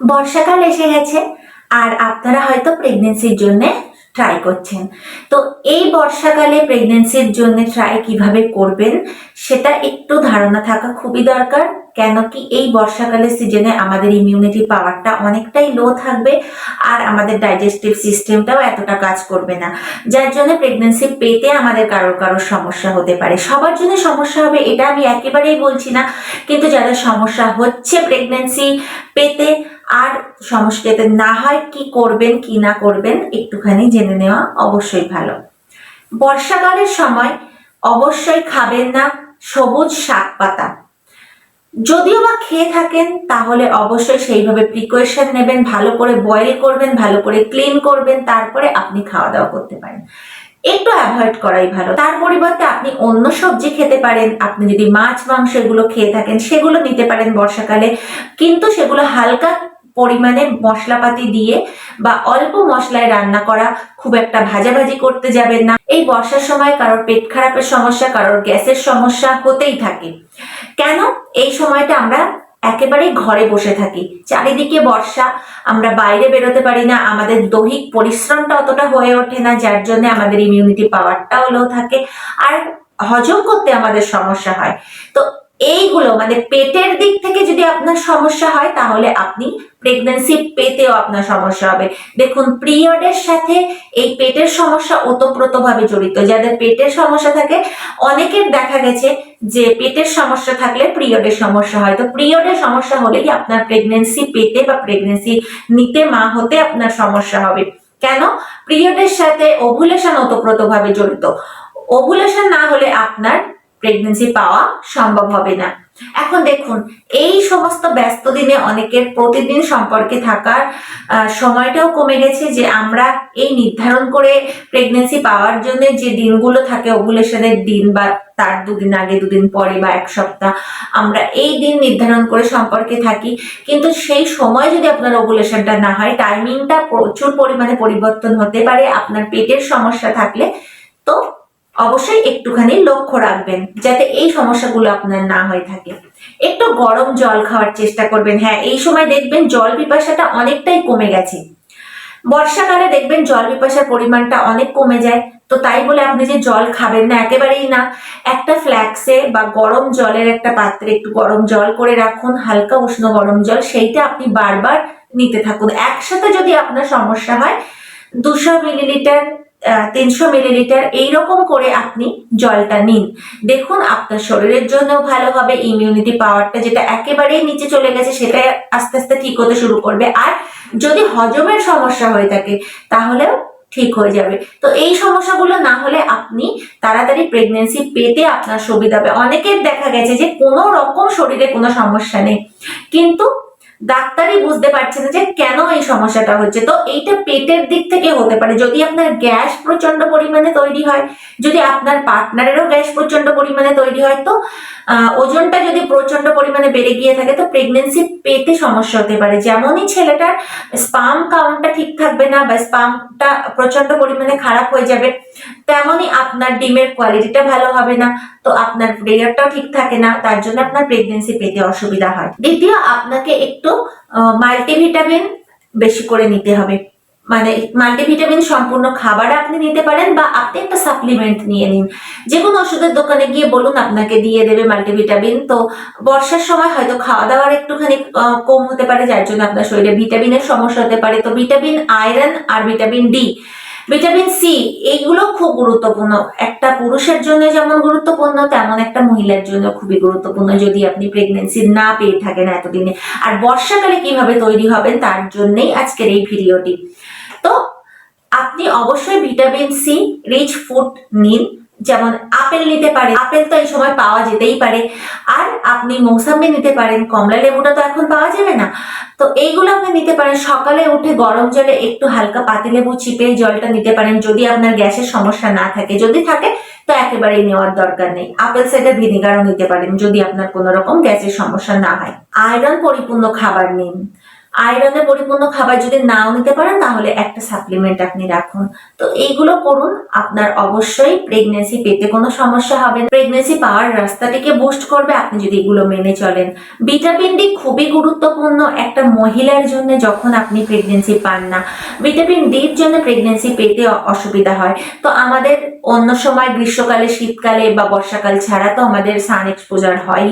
বর্ষাকাল এসে গেছে, আর আপনারা হয়তো প্রেগনেন্সির জন্য ট্রাই করছেন। তো এই বর্ষাকালে প্রেগনেন্সির জন্য ট্রাই কীভাবে করবেন, সেটা একটু ধারণা থাকা খুবই দরকার। কেন কি এই বর্ষাকালের সিজনে আমাদের ইমিউনিটি পাওয়ারটা অনেকটাই লো থাকবে, আর আমাদের ডাইজেস্টিভ সিস্টেমটাও এতটা কাজ করবে না। যার জন্য প্রেগনেন্সি পেতে আমাদের কারোর কারোর সমস্যা হতে পারে। সবার জন্য সমস্যা হবে, এটা আমি একেবারেই বলছি না। কিন্তু যাদের সমস্যা হচ্ছে প্রেগনেন্সি পেতে আর সমস্যা যাতে না হয় কি করবেন, কি না করবেন একটুখানি জেনে নেওয়া অবশ্যই ভালো। বর্ষাকালের সময় অবশ্যই খাবেন না সবুজ শাক পাতা। যদিও বা খেয়ে থাকেন, তাহলে অবশ্যই সেইভাবে প্রিকশন নেবেন, ভালো করে বয়েল করবেন, ভালো করে ক্লিন করবেন, তারপরে আপনি খাওয়া দাওয়া করতে পারেন। একটু অ্যাভয়েড করাই ভালো। তার পরিবর্তে আপনি অন্য সবজি খেতে পারেন, আপনি যদি মাছ, মাংস এগুলো খেয়ে থাকেন, সেগুলো নিতে পারেন বর্ষাকালে। কিন্তু সেগুলো হালকা পরিমাণে মশলাপাতি দিয়ে বা অল্প মশলায় রান্না করা খুব একটা ভাজাভাজি করতে যাবেন না। এই বর্ষার সময় কারোর পেট খারাপের সমস্যা, কারোর গ্যাসের সমস্যা হতেই থাকে। কেন? এই সময়টা আমরা একেবারেই ঘরে বসে থাকি। চারিদিকে বর্ষা, আমরা বাইরে বেরোতে পারি না, আমাদের দৈহিক পরিশ্রমটা অতটা হয়ে ওঠে না, যার জন্য আমাদের ইমিউনিটি পাওয়ারটাও লো থাকে। আর হজম করতে আমাদের সমস্যা হয়। তো এইগুলো মানে পেটের দিক থেকে যদি আপনার সমস্যা হয়, তাহলে আপনি প্রেগনেন্সি পেতেও আপনার সমস্যা হবে। দেখুন পিরিয়ডের সাথে এই পেটের সমস্যা ওতপ্রোতভাবে জড়িত। যাদের পেটের সমস্যা থাকে, অনেকের দেখা গেছে যে পেটের সমস্যা থাকলে পিরিয়ডের সমস্যা হয়। তো পিরিয়ডের সমস্যা হলেই আপনার প্রেগনেন্সি পেতে বা প্রেগনেন্সি নিতে মা হতে আপনার সমস্যা হবে। কেন? পিরিয়ডের সাথে ওভুলেশন ওতপ্রোতভাবে জড়িত। ওভুলেশন না হলে আপনার প্রেগনেন্সি পাওয়া সম্ভব হবে না। এখন দেখুন, এই সমস্ত ব্যস্ত দিনে অনেকের প্রতিদিন সম্পর্কে থাকার সময়টাও কমে গেছে যে আমরা এই নির্ধারণ করে প্রেগনেন্সি পাওয়ার জন্য যে দিনগুলো থাকে ওভুলেশনের দিন বা তার দুদিন আগে, দুদিন পরে বা এক সপ্তাহ, আমরা এই দিন নির্ধারণ করে সম্পর্কে থাকি। কিন্তু সেই সময় যদি আপনার ওভুলেশনটা না হয় টাইমিংটা প্রচুর পরিমাণে পরিবর্তন হতে পারে, আপনার পেটের সমস্যা থাকলে, তো অবশ্যই একটুখানি লক্ষ্য রাখবেন যাতে এই সমস্যাগুলো আপনার না হয়ে থাকে। একটু গরম জল খাওয়ার চেষ্টা করবেন। হ্যাঁ এই সময় দেখবেন জল পিপাসাটা অনেকটাই কমে গেছে। বর্ষাকালে দেখবেন জল পিপাসার পরিমাণটা অনেক কমে যায়। তো তাই বলে আপনি যে জল খাবেন না, একেবারেই না। একটা ফ্ল্যাক্সে বা গরম জলের একটা পাত্রে একটু গরম জল করে রাখুন, হালকা উষ্ণ গরম জল, সেইটা আপনি বারবার নিতে থাকুন। একসাথে যদি আপনার সমস্যা হয়, দুশো মিলিলিটার তিনশো মিলিলিটার এইরকম করে আপনি জলটা নিন। দেখুন, আপনার শরীরের জন্য ভালো হবে ইমিউনিটি পাওয়ারটা যেটা একেবারেই নিচে চলে গেছে সেটা আস্তে আস্তে ঠিক হতে শুরু করবে। আর যদি হজমের সমস্যা হয়ে থাকে, তাহলেও ঠিক হয়ে যাবে। তো এই সমস্যাগুলো না হলে আপনি তাড়াতাড়ি প্রেগনেন্সি পেতে আপনার সুবিধা হবে। অনেকের দেখা গেছে যে কোনো রকম শরীরে কোনো সমস্যা নেই। কিন্তু ডাক্তারই বুঝতে পারছে না যে কেন এই সমস্যাটা হচ্ছে। তো এইটা পেটের দিক থেকে হতে পারে। যদি আপনার গ্যাস প্রচণ্ড পরিমাণে তৈরি হয়, যদি আপনার পার্টনারেরও গ্যাস প্রচণ্ড পরিমাণে তৈরি হয়, তো ওজনটা যদি প্রচণ্ড পরিমাণে বেড়ে গিয়ে থাকে, তো প্রেগনেন্সি পেতে সমস্যা হতে পারে। যেমনই ছেলেটার স্পাম কাউন্টটা ঠিক থাকবে না বা স্পামটা প্রচণ্ড পরিমাণে খারাপ হয়ে যাবে তেমনই আপনার ডিমের কোয়ালিটিটা ভালো হবে না, তো আপনার প্রেয়ারটাও ঠিক থাকে না, তার জন্য আপনার প্রেগনেন্সি পেতে অসুবিধা হয়। দ্বিতীয়, আপনাকে একটু মাল্টিভিটামিন বেশি করে নিতে হবে। মানে মাল্টিভিটামিন সম্পূর্ণ খাবার আপনি নিতে পারেন বা আপনি একটা সাপ্লিমেন্ট নিয়ে নিন। যে কোনো ওষুধের দোকানে গিয়ে বলুন আপনাকে দিয়ে দেবে মাল্টিভিটামিন তো বর্ষার সময় হয়তো খাওয়া দাওয়ার একটুখানি কম হতে পারে, যার জন্য আপনার শরীরে ভিটামিনের সমস্যা হতে পারে। তো ভিটামিন আয়রন আর ভিটামিন ডি ভিটামিন সি এইগুলো খুব গুরুত্বপূর্ণ। একটা পুরুষের জন্য যেমন গুরুত্বপূর্ণ, তেমন একটা মহিলার জন্য খুবই গুরুত্বপূর্ণ যদি আপনি প্রেগনেন্সি না পেয়ে থাকেন এতদিনে। আর বর্ষাকালে কীভাবে তৈরি হবেন তার জন্যই আজকের এই ভিডিওটি তো, আপনি অবশ্যই ভিটামিন সি রিচ ফুড নিন। যেমন আপেল নিতে পারেন, আপেল তো এই সময় পাওয়া যেতেই পারে। আর আপনি মৌসাম্বি নিতে পারেন, কমলা লেবুটা তো এখন পাওয়া যাবে না। তো এইগুলো আপনি নিতে পারেন। সকালে উঠে গরম জলে একটু হালকা পাতিলেবু চিপে জলটা নিতে পারেন। যদি আপনার গ্যাসের সমস্যা না থাকে, যদি থাকে, তো একেবারেই নেওয়ার দরকার নেই। আপেল সাইডার ভিনেগারও নিতে পারেন, যদি আপনার কোনো রকম গ্যাসের সমস্যা না হয়। আয়রন পরিপূর্ণ খাবার নিন। আয়রনে পরিপূর্ণ খাবার যদি নাও নিতে পারেন, তাহলে একটা সাপ্লিমেন্ট আপনি রাখুন। তো এইগুলো করুন। আপনার অবশ্যই প্রেগনেন্সি পেতে কোনো সমস্যা হবে প্রেগনেন্সি পাওয়ার রাস্তাটিকে বুস্ট করবে। আপনি যদি এগুলো মেনে চলেন। ভিটামিন ডি খুবই গুরুত্বপূর্ণ একটা মহিলার জন্য যখন আপনি প্রেগনেন্সি পান না। ভিটামিন ডির জন্য প্রেগনেন্সি পেতে অসুবিধা হয়। তো আমাদের অন্য সময় গ্রীষ্মকালে, শীতকালে বা বর্ষাকাল ছাড়া তো আমাদের সান এক্সপোজার হয়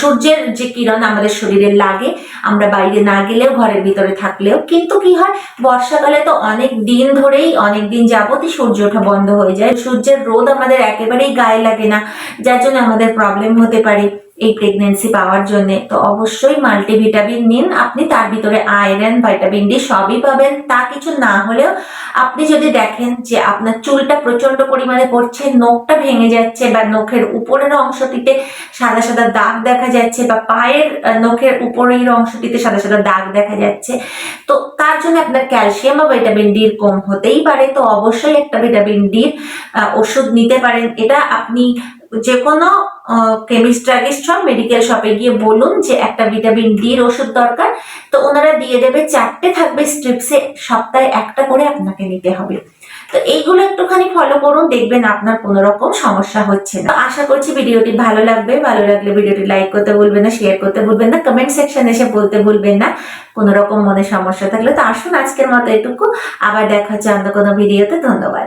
সূর্যের যে কিরণ আমাদের শরীরে লাগে, আমরা বাইরে না গেলেও, ঘরের ভিতরে থাকলেও। কিন্তু কি হয়? বর্ষাকালে তো অনেক দিন ধরেই, অনেক দিন যাবতই সূর্য ওঠা বন্ধ হয়ে যায়। সূর্যের রোদ আমাদের একেবারেই গায়ে লাগে না। যার জন্য আমাদের প্রবলেম হতে পারে। এই প্রেগনেন্সি পাওয়ার জন্য। তো অবশ্যই মাল্টিভিটামিন নিন। আপনি তার ভিতরে আয়রন ভাইটামিন ডি সবই পাবেন। তা কিছু না হলেও আপনি যদি দেখেন যে আপনার চুলটা প্রচণ্ড পরিমাণে পড়ছে, নখটা ভেঙে যাচ্ছে বা নখের উপরের অংশটিতে সাদা সাদা দাগ দেখা যাচ্ছে বা পায়ের নখের উপরের অংশটিতে সাদা সাদা দাগ দেখা যাচ্ছে, তো তার জন্য আপনার ক্যালসিয়াম বা ভিটামিন ডির কম হতেই পারে। তো অবশ্যই একটা ভিটামিন ডির ওষুধ নিতে পারেন। এটা আপনি যে কোনো কেমিস্ট ড্রাগিস্ট হন মেডিকেল শপে গিয়ে বলুন যে একটা ভিটামিন ডির ওষুধ দরকার। তো ওনারা দিয়ে দেবে চারটে থাকবে স্ট্রিপসে সপ্তাহে একটা করে আপনাকে নিতে হবে। তো এইগুলো একটুখানি ফলো করুন, দেখবেন আপনার কোনো রকম সমস্যা হচ্ছে না। আশা করছি ভিডিওটি ভালো লাগবে। ভালো লাগলে ভিডিওটি লাইক করতে ভুলবেন না শেয়ার করতে ভুলবেন না কমেন্ট সেকশন এসে বলতে ভুলবেন না। কোনো রকম মনে সমস্যা থাকলে তো আসুন আজকের মতো এটুকু। আবার দেখা হচ্ছে অন্য কোনো ভিডিওতে ধন্যবাদ।